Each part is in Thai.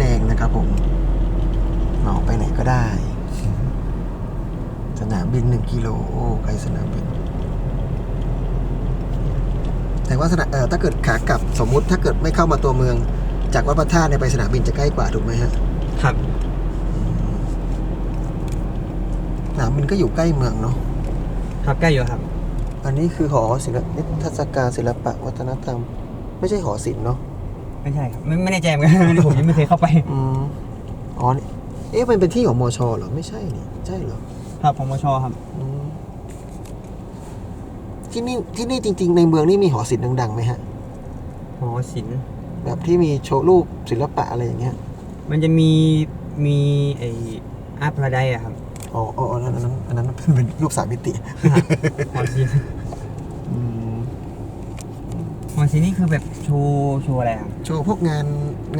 แดงนะครับผมเหมาไปไหนก็ได้ สนามบินหนึ่งกิโลโอ้ไกลสนามบิน แต่ว่าสนามเออถ้าเกิดขากลับสมมุติถ้าเกิดไม่เข้ามาตัวเมือง จากวัดพระธาตุเนี่ยไปสนามบินจะใกล้กว่าถูกไหมฮะครับสนามบินก็อยู่ใกล้เมืองเนาะครับใกล้อยู่ครับ อันนี้คือหอศิลปนิทรรศการศิลปะวัฒนธรรม ไม่ใช่หอศิลป์เนาะ ไม่ใช่ครับไม่ไม่แน่ใจเหมือนกันอันนี้ผมยังไม่เคยเข้าไป อืมอ๋อนี่เอ๊ะมันเป็นที่ของมอชเหรอไม่ใช่นี่ใช่เหรอครับผมมชครับ อืมที่นี่ที่นี่จริง ๆ ในเมืองนี่มีหอศิลป์ดังๆไหมฮะ หอศิลป์ แบบที่มีโชว์รูปศิลปะอะไรอย่างเงี้ยมันจะมีมีไออาร์ตพาราไดอะครับ อ๋ออ๋ออันนั้นอันนั้นอันนั้นเป็นรูปสามมิติ หอศิลป์อืม หอศิลป์นี่คือแบบโชว์โชว์อะไรครับโชว์พวกงาน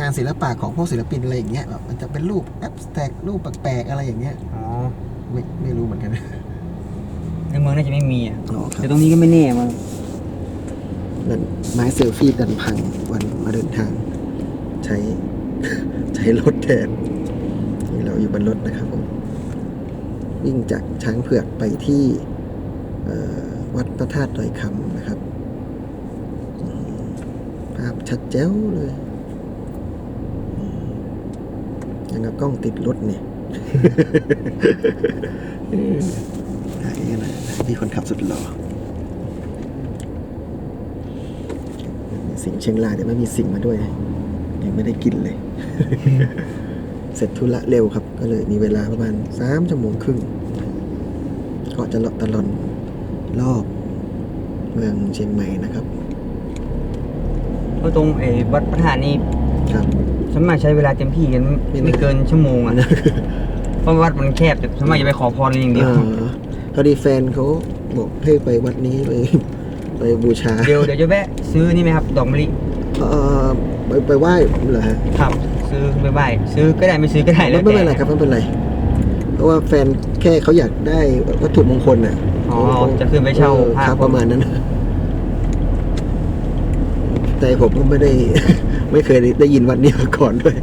งานศิลปะของพวกศิลปินอะไรอย่างเงี้ยแบบมันจะเป็นรูปแอบสแต็กรูปแปลกๆอะไรอย่างเงี้ยอ๋อไม่ไม่รู้เหมือนกันในเมืองน่าจะไม่มีอะอ๋อครับแต่ตรงนี้ก็ไม่แน่มั้งนั่นไม้เซลฟี่ดันพังวันมาเดินทาง ใช้ ใช้รถแทนนี่เราอยู่บนรถนะครับผมวิ่งจากช้างเผือกไปที่เอ่อวัดพระธาตุดอยคำนะครับอืมภาพ ชัดแจ๋วเลยอืมยังกับกล้องติดรถเนี่ยเออถ่ายกันนะพี่คนขับสุดหล่อมีสิงเชียงรายแต่ไม่มีสิงมาด้วยยังไม่ได้กินเลย เสร็จธุระเร็วครับ ก็เลยมีเวลาประมาณสามชั่วโมงครึ่งก็จะเลาะตะลอนรอบเมืองเชียงใหม่นะครับเพ ราะตรงไอ้วัดพระธาตุนี่ครับฉันมาใช้เวลาเต็มที่กันไม่ไม่เกินชั่วโมงอะเพราะวัดมันแคบแต่ฉันมาอย่าไปขอพรเลยอย่างเดียวเออพอดีแฟนเขาบอกให้ไปวัดนี้ไปไปบูชาเดี๋ยวเดี๋ยวจะแวะซื้อนี่ไหมครับดอกมะลิเออไปไปไหว้เหรอฮะครับ ซื้อไปไหว้ซื้อก็ได้ไม่ซื้อก็ได้แล้วไม่แต่เป็นไรครับไม่เป็นไร เพราะว่าแฟนแค่เขาอยากได้วัตถุมงคลน่ะอ๋อจะขึ้นไปเช่าออพระครับประมาณนั้น แต่ผมก็ไม่ได้ ไม่เคยได้ยินวัดนี้มาก่อนด้วย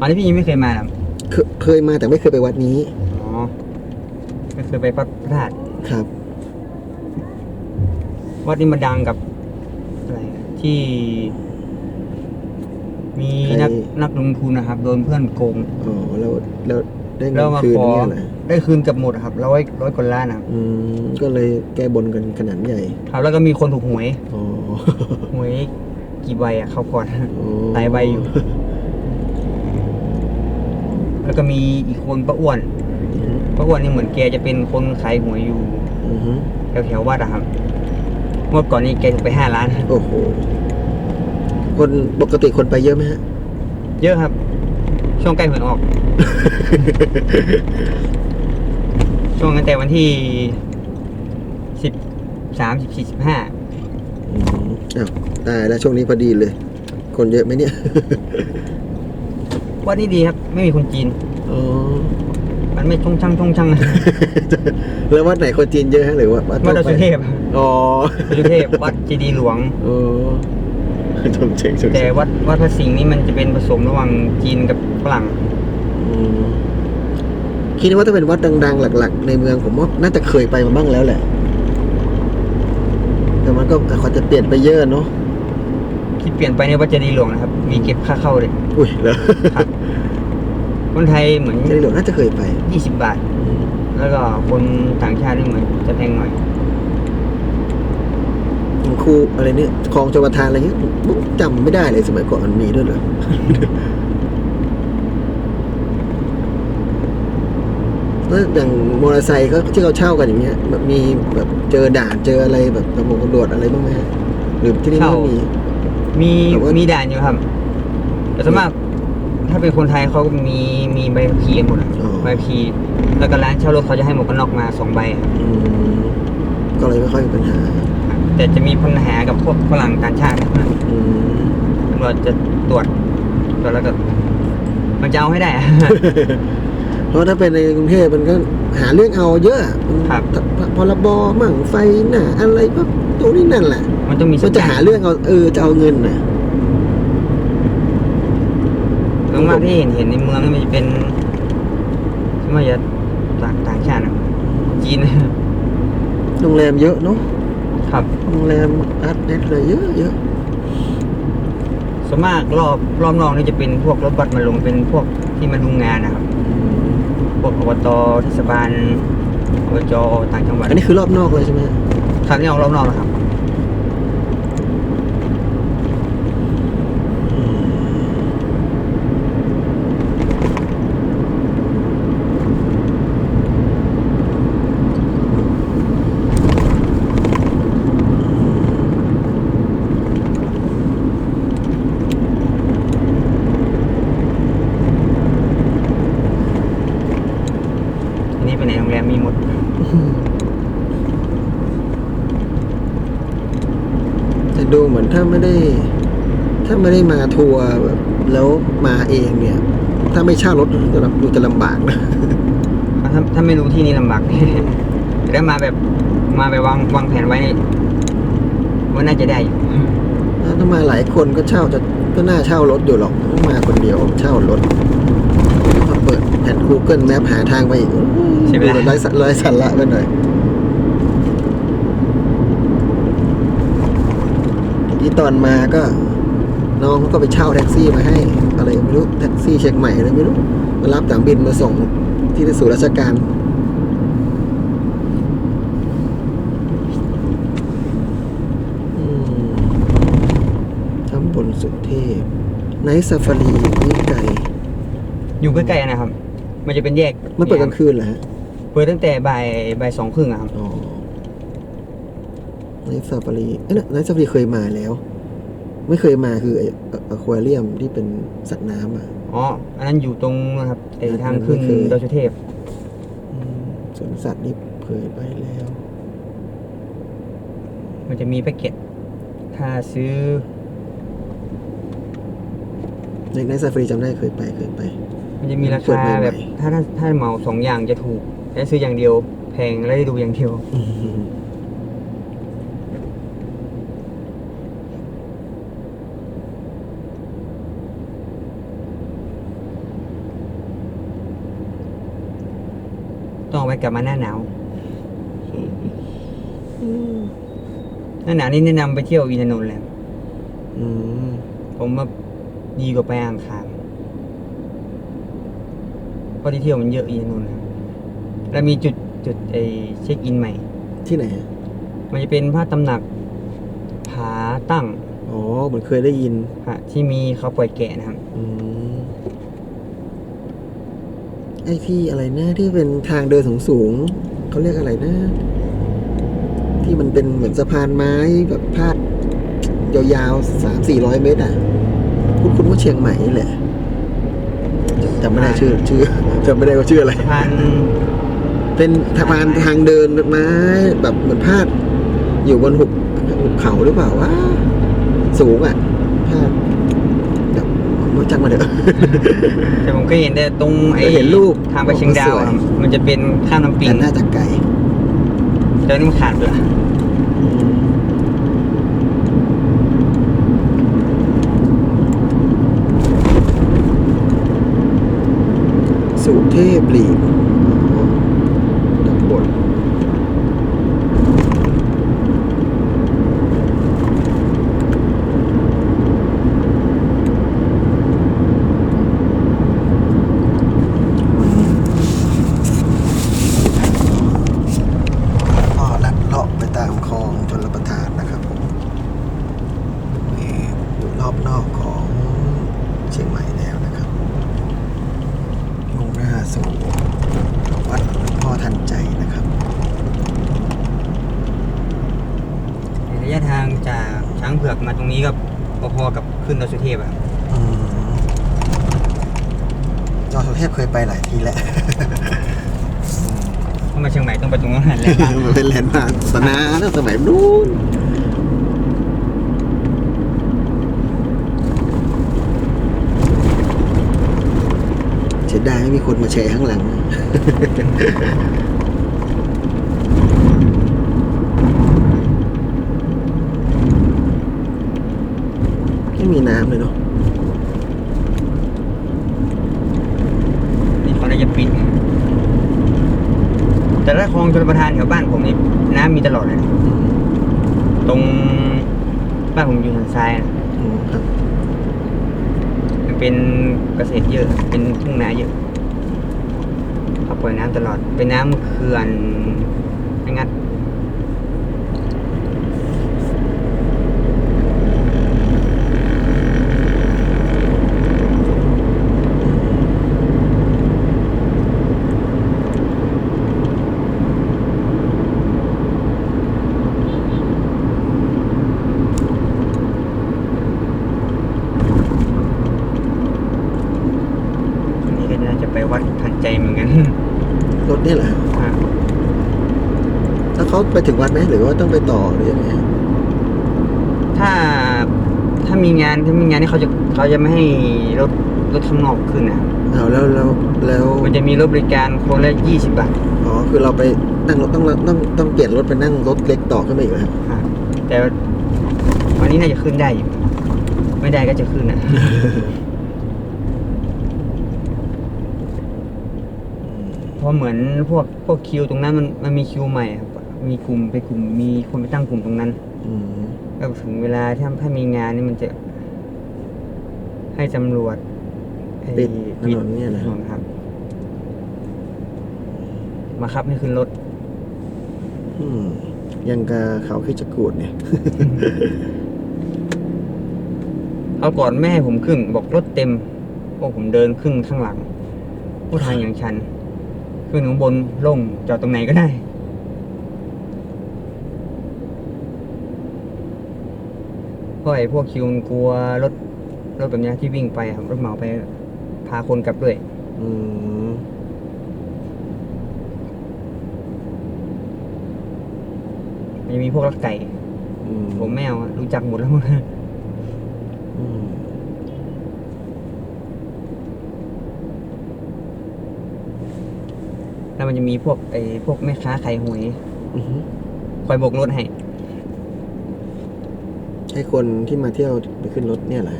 อันนี้พี่ยังไม่เคยมานะเคยเคยมาแต่ไม่เคยไปวัดนี้ อ๋อไม่เคยไปพระธาตุครับ วัดนี้มาดังกับอะไรนะที่ มีนักนักลงทุนนะครับ โดนเพื่อนโกงอ๋อแล้วแล้วได้เงิแล้วนมาคืนขอเนี่ยนะ ได้คืนเกับหมดครับร้อยร้อยกว่าล้านนะครับอืมก็เลยแก้บนกันขนาดใหญ่ครับแล้วก็มีคนถูกหวยอ๋อหวยกี่ใบอะเขาก่อนอ๋อหลายใบอยู่ แล้วก็มีอีกคนป้าอ้วนอือฮึป้าอ้วนนี่เหมือนแกจะเป็นคนขายหวยอยู่อือฮึแถวแถวๆวัดอะครับเมื่อก่อนนี้แกถูกไปห้าล้าน โอ้โห คนปกติคนไปเยอะไหมฮะ เยอะครับ ช่วงใกล้หวยออก ช่วงตั้งแต่วันที่สิบสามสิบสี่สิบห้าอืมอ้าวตายแล้วช่วงนี้พอดีเลย คนเยอะไหมเนี่ย วัดนี้ดีครับ ไม่มีคนจีน อ๋อ มันไม่ชงช่างชงช่างแล้ววัดไหนคนจีนเยอะฮะหรือว่าวัดวัดดอยสุเทพอ๋อวัดสุเทพวัดเจดีย์หลวง โอ้ชมเชงชมเชแต่งวัดวัดพระสิงห์นี่มันจะเป็นผสมระหว่างจีนกับฝรั่ง อืม คิดว่าถ้าเป็นวัดดัง ๆ หลัก ๆ ในเมืองผมว่าน่าจะเคยไปมาบ้างแล้วแหละ แต่มันก็เขาจะเปลี่ยนไปเยอะเนาะที่เปลี่ยนไปในวัดเจดีย์หลวงนะครับ มีเก็บค่าเข้าเลยอุ้ยเหรอคนไทยเหมือนเจดีย์หลวงน่าจะเคยไป20บาท แล้วก็คนต่างชาตินี่เหมือนจะแพงหน่อยครูอะไรเนี่ยคลองชลประทานอะไรเงี้ยผมจำไม่ได้เลยสมัยก่อนมันมีด้วยเหรอ แล้วอย่างมอเตอร์ไซค์ก็ที่เขาเช่ากันอย่างเงี้ยแบบมีแบบเจอด่านเจออะไรแบบตำรวจตำรวจอะไรบ้างไหมฮะหรือที่นี่ไม่เช่ามี มีแต่ว่ามี มีด่านอยู่ครับ แต่ส่วนมากถ้าเป็นคนไทยเขาก็มีมีใบขับขี่กันหมดอะอ๋อ ใบขับขี่แล้วก็ร้านเช่ารถเขาจะให้หมวกกันน็อกมาสองใบครับอืมก็เลยไม่ค่อยมีปัญหาแต่จะมีปัญหากับพวกฝรั่งต่างชาตินะอืม ตำรวจจะตรวจตรวจแล้วก็มันจะเอาให้ได้อะ เพราะถ้าเป็นในกรุงเทพมันก็หาเรื่องเอาเยอะมันครับ พรบมั่งไฟหน้าอะไรแบบตรงนี้นั่นแหละ มันต้องมีมันจะหาเรื่องเอาเออจะเอาเงินน่ะส่วนมากที่เห็นเห็นในเมืองนี่มันจะเป็นส่วนมากจะต่างต่างชาตินะจีนโรงแรมเยอะเนาะครับโรงแรมอาร์ตเน็ตเลยเยอะเยอะส่วนมากรอบรอบนอกนี่จะเป็นพวกรถบัสมาลงเป็นพวกที่มาดูงานนะครับ พวกอบตเทศบาลอบจต่างจังหวัดอันนี้คือรอบนอกเลยใช่ไหมครับนี่ออกรอบนอกนะครับ อันนี้เป็นในโรงแรมมีหมด แต่ ดูเหมือนถ้าไม่ได้ ถ้าไม่ได้มาทัวร์แบบแล้วมาเองเนี่ย ถ้าไม่เช่ารถจะลำดูจะลำบากนะถ้าถ้าไม่รู้ที่นี่ลำบากแต่ถ้ามาแบบมาไปวางวางแผนไว้นี่ว่าน่าจะได้อยู่ถ้ามาหลายคนก็เช่าจะก็น่าเช่ารถอยู่หรอกไม่มาคนเดียวเช่ารถมาเปิดแผ่น Google Map หาทางไปอีกใช่ไหมดูล่ะไร้สาไร้สาระไปหน่อย ที่ตอนมาก็น้องเขาก็ไปเช่าแท็กซี่มาให้ อะไรไม่รู้แท็กซี่เชียงใหม่อะไรไม่รู้มารับจากบินมาส่งที่ศูนย์ราชการอืมตำบลสุเทพไนท์ซาฟารีนี่ไก่อยู่ใกล้ๆนะครับ มันจะเป็นแยกมันเปิดกลางคืนเหรอฮะ เปิดตั้งแต่บ่ายบ่ายสองครึ่งอะครับ อ๋อ ไนท์ซาฟารีเอ้ยไนท์ซาฟารีเคยมาแล้ว ไม่เคยมาคือไอ้อควาเรียมที่เป็นสัตว์น้ำอะ อ๋อ อันนั้นอยู่ตรงนะครับไอ้ทางอันนั้นขึ้นไม่เคย ดอยสุเทพ อืมสวนสัตว์นี่เคยไปแล้ว มันจะมีแพ็กเกจ ถ้าซื้อ ในไนท์ซาฟารีจำได้เคยไปเคยไป มันจะมีราเปิดคาใหม่ๆ แบบ ถ้าถ้าถ้าเหมาสองอย่างจะถูกแต่ซื้ออย่างเดียว แพงแล้วได้ดูอย่างเดียว อืม ต้องเอาไว้กลับมาหน้าหนาวหน้าหนาวนี่แนะนำไปเที่ยวอินทนนท์เลยอืมผมว่าดีกว่าไปอ่างขางเพราะที่เที่ยวมันเยอะอินทนนท์ครับแล้วมีจุดจุดไอเช็คอินใหม่ ที่ไหนฮะมันจะเป็นพระตำหนักผาตั้ง อ๋อเหมือนเคยได้ยินฮะที่มีเขาปล่อยแกะนะครับ อืม ไอ้ที่อะไรนะที่เป็นทางเดินสูงสูงๆเขาเรียกอะไรนะ ที่มันเป็นเหมือนสะพานไม้แบบพาดยาวๆสามสี่ร้อยเมตรอะ คุณคุณว่าเชียงใหม่นี่แหละจำไม่ได้ชื่อ ชื่อจำไม่ได้ว่าชื่ออะไรสะพานเป็นสะพานทางเดินไม้แบบเหมือนพาด อยู่บนหุบหุบเขาหรือเปล่าวะสูงอะพาดแบบรู้ จักมาเถอะแต่ผมก็เห็นแต่ตรงไอ้เห็นรูปทางไปเชียงดาวอะครับมันจะเป็นข้ามน้ำปิงแต่น่าจะไกลแต่นี่มันขาดเลยสุเทพลีกตำบลก็ลัดเลาะไปตามคลองชนประทานนะครับผมนี่อยู่รอบนอกของเชียงใหม่แล้วนะครับ มุ่งหน้าสู่วัดหลวงพ่อทันใจนะครับ ระยะทางจากช้างเผือกมาตรงนี้ก็พ อๆกับขึ้นดอยสุเทพอะอืมจอสุเทพเคยไปหลายทีแล้ว ถ้ามาเชียงใหม่ต้องไปตรงนั้นแหละมันเป็นแลนด์มาร์คสนาตั้งสมัยนู้นเสียดายไม่มีคนมาแชร์ข้างหลัง ม่มีน้ำเลยเนาะจะปิด แต่ถ้าคลองชลประทานแถวบ้านผมนี่น้ำมีตลอดเลยนะตรงบ้านผมอยู่ทางซ้ายนะอืมครับ มันเป็นเกษตรเยอะ เป็นทุ่งนาเยอะเขาปล่อยน้ำตลอด เป็นน้ำเขื่อนไอ้งัด อันนี้ก็น่าจะ ไปวัดทันใจเหมือนกันรถเนี่ยแหละอะแล้วเขาไปถึงวัดไหมหรือว่าต้องไปต่อหรือยังไงถ้าถ้ามีงานถ้ามีงานนี่เขาจะเขาจะไม่ให้รถรถข้างนอกขึ้นนะเอาแล้วแล้วแล้วมันจะมีรถบริการคนละยี่สิบบาทอ๋อคือเราไปนั่งรถต้องต้องต้องเปลี่ยนรถไปนั่งรถเล็กต่อขึ้นมาอีกแล้วอะแต่วันนี้น่าจะขึ้นได้อยู่ไม่ได้ก็จะขึ้นอะ เพราะเหมือนพวกพวกคิวตรงนั้นมันมันมีคิวใหม่ครับมีกลุ่มไปกลุ่มมีคนไปตั้งกลุ่มตรงนั้นอืมแล้วถึงเวลาถ้าถ้ามีงานนี่มันจะ ให้ตำรวจไอ้ปิดถนนเนี่ยนะถนนครับ มาครับให้ขึ้นรถ อืมยังกะเขาคิดจะกูดเนี่ย เอาก่อนแม่ให้ผมขึ้น บอกรถเต็มพวกผมเดินขึ้นข้างหลัง ผู้ทางอย่างชัน ขึ้นข้างบนโล่งจอดตรงไหนก็ได้ เพราะไอ้พวกคิวมันกลัวรถรถแบบเนี้ยที่วิ่งไปครับรถเหมาไปพาคนกลับด้วยอืมมันจะมีพวกลักไก่ อืมผมแมวอะรู้จักหมดแล้ว แล้วมันจะมีพวกไอ้พวกแม่ค้าขายหวยอือหือคอยโบกรถให้ ให้คนที่มาเที่ยวไปขึ้นรถเนี่ยแหละ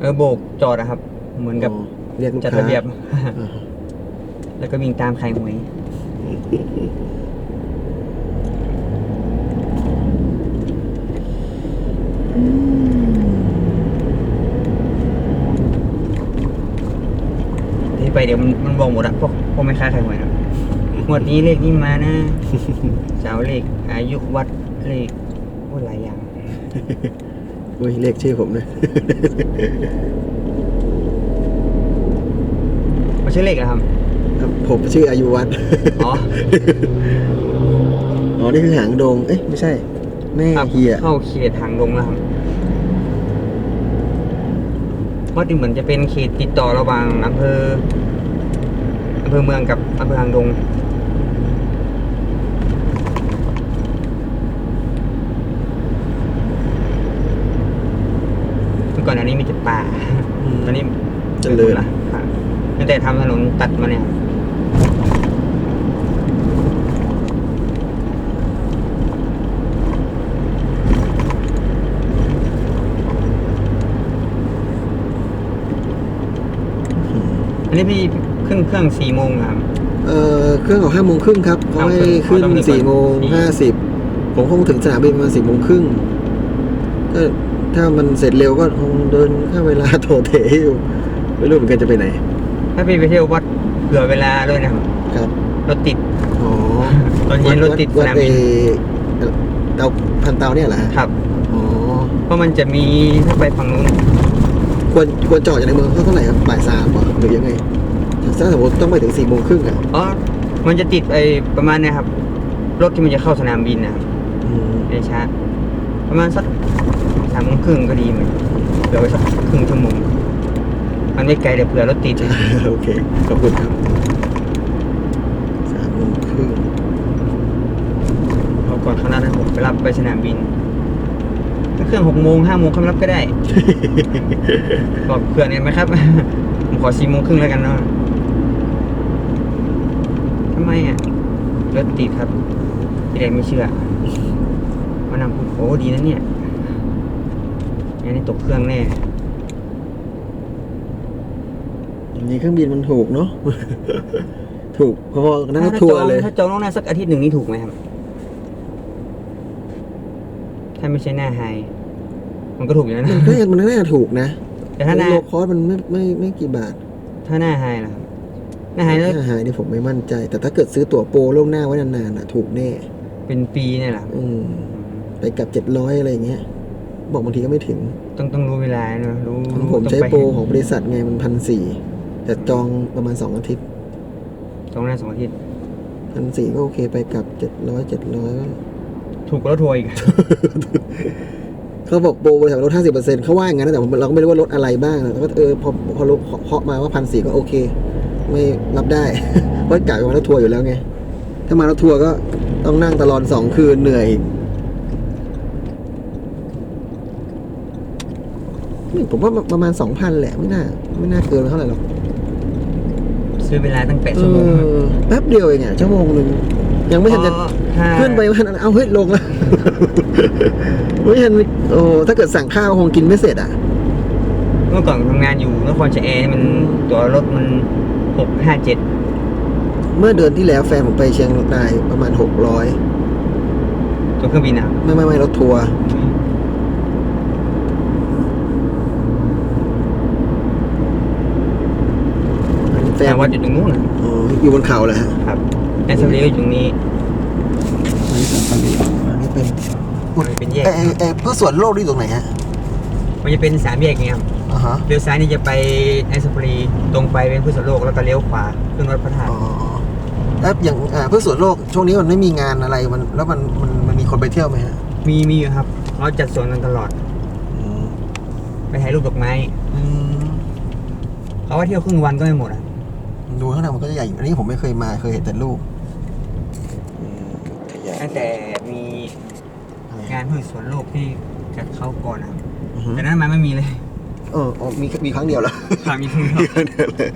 เออโบกจอดอะครับ เหมือนกับอ๋อเรียกลูกจัดค้าระเบียบ อ่าฮะแล้วก็วิ่งตามขายหวย ที่ไปเดี๋ยวมันมันบอกหมดอะพวกพวกแม่ค้าขายหวยนะ งวดนี้เลขนี้มานะเจ้าเลขอายุวัดเลขว่าหลายอย่าง อุ้ยเรียกชื่อผมนะ มาชื่อเลขเหรอครับครับ ผมชื่ออายุวัฒน์อ๋ออ๋อนี่คือหางดง เอ๊ะไม่ใช่ แม่ครับเฮียเข้าเขตทางลงแล้วครับวัดนี่เหมือนจะเป็นเขตติดต่อระหว่างอำเภออำเภอเมืองกับอำเภอทางดง อก่อนอันนี้มีแต่ป่าตอนนี้เจริญละครับตั้งแต่ทำถนนตัดมาเนี่ยอันนี้พี่ขึ้นเครื่องสี่โมงครับ เอ่อเครื่องออกห้าโมงครึ่งครับเขาให้ขึ้นเอาต้องนึกก่อนสี่โมงสี่ห้าสิบผมคงถึงสนามบินประมาณสี่โมงครึ่งก็ ถ้ามันเสร็จเร็วก็คงเดินข้ามเวลาโถเถอยู่ไม่รู้เหมือนกันจะไปไหน ถ้าพี่ไปเที่ยววัดเผื่อเวลาด้วยนะครับครับรถติด อ๋อตอนเย็นรถติดสวัดนามเอบินเตาพันเตาเนี่ยเหรอฮะครับ อ๋อเพราะมันจะมีถ้าไปฝั่งนู้นควรควรจอดอยู่ในเมืองเท่าไหร่ครับบ่ายสามเหรอหรือยังไงถ้าสมมติต้องไปถึงสี่โมงครึ่งอะอ๋อมันจะติดไอ้ประมาณเนี้ยครับ รถที่มันจะเข้าสนามบินนะครับอืมในช้าประมาณสัก สามโมงครึ่งก็ดีไหมเผื่อไว้สักครึ่งชั่วโมงมันไม่ไกลแต่เผื่อรถติดโอเค ขอบคุณครับสามโมงครึ่งเอาก่อนเขานัดให้ผมไปรับไปสนามบินถ้าเครื่องหกโมงห้าโมงเขามารับก็ได้ บอกเผื่อเนี่ยไหมครับ ผมขอสี่โมงครึ่งแล้วกันเนาะทำไมอะรถติดครับพี่แดงไม่เชื่อมานั่งพูดโอ้ดีนะเนี่ย งั้นนี่ตกเครื่องแน่นี่เครื่องบินมันถูกเนาะ ถูกพอๆกับนั่งรถทัวร์เลย ถ้าจองล่วงหน้าสักอาทิตย์หนึ่งนี่ถูกไหมครับ ถ้าไม่ใช่หน้าไฮ มันก็ถูกอยู่แล้วมันนะก็ยังมันน่าจะถูกนะ แต่ถ้าหน้าโลคอสมันไม่ไม่ไม่กี่บาท ถ้าหน้าไฮล่ะครับหน้าไฮแล้วถ้าหายนี่ผมไม่มั่นใจ แต่ถ้าเกิดซื้อตั๋วโปรล่วงหน้าไว้นานๆอะ ถูกแน่ เป็นปีเนี่ยแหละอืมไปกลับเจ็ดร้อยอะไรอย่างเงี้ย บอกบางทีก็ไม่ถึงต้องต้องรู้เวลาเนอะรู้ของผมต้องใช้ไปโปรของบริษัทไงมันพันสี่แต่จองประมาณสองอาทิตย์จองหน้าสองอาทิตย์พันสี่ก็โอเคไปกลับเจ็ดร้อยเจ็ดร้อยถูกกว่ารถทัวร์อีกเขาบอกโปรบริษัทลดห้าสิบเปอร์เซ็นต์เขาว่าอย่างนั้นนะแต่ผมเราก็ไม่รู้ว่าลดอะไรบ้างนะแต่ก็เออพอพอรู้เคาะมาว่าพันสี่ก็โอเค ไม่รับได้เพราะกะว่ามารถทัวร์อยู่แล้วไงถ้ามารถทัวร์ก็ต้องนั่งตลอดสองคืนเหนื่อยนี่ ผมว่าประมาณสองพันแหละไม่น่า ไม่น่าเกินเท่าไหร่หรอกซื้อเวลาตั้งแปดเอชั่วโมงอแป๊บเดียวเองอะชั่วโมงหนึ่งยังไม่ทันจะอ๋อถ้าขึ้นไปไม่ทันเอาเฮ้ยลงแล้วไม่ทันโอ้ถ้าเกิดสั่งข้าวคงกินไม่เสร็จอะ เมื่อก่อนทำงานอยู่นครชัยแอร์มันตัวรถมันหกห้าเจ็ดเมื่อเดือนที่แล้วแฟนผมไปเชียงรายประมาณหกร้อยตัวเครื่องบินอะ ไม่ไม่ไม่รถทัวร์ ฟแต่นวัดอยู่ตรงนู้นน่ะอ๋ออยู่บนเขาเลยฮะครับแอนซาเรียอยู่ตรงนี้อันนี้เป็นอันนี้เป็นมันเป็นแยกเออเออเออเพื่อส่วนโลกนี่ตรงไหนฮะมันจะเป็นสามแยกไงครับอ่าฮะเลี้ยวซ้ายนี่จะไปแอนซาเรีตรงไปเป็นพุทธโลกแล้วก็เลี้ยวขวาขึ้นรถพระธาตุอ๋อแล้วอย่างอ่าเพื่อส่วนโลกช่วงนี้มันไม่มีงานอะไรมันแล้วมันมันมันมีคนไปเที่ยวไหมฮะมีมีอยู่ครับเราจัดสวนกันตลอด อืมไปถ่ายรูปดอกไม้อืม เขาว่าเที่ยวครึ่งวันก็ไม่หมดอะ ดูข้างในมันก็จะใหญ่อยู่อันนี้ผมไม่เคยมาเคยเห็นแต่รูปอืมขยะตั้งแต่มีอะไรงานพืชสวนโลกที่จัดเขาก่อนนะครับอือฮึแต่นั้นมาไม่มีเลยเอออ๋อมีมีครั้งเดียวเหรอข่าวมีครึ่งเดียวมีครั้งเดียวเลย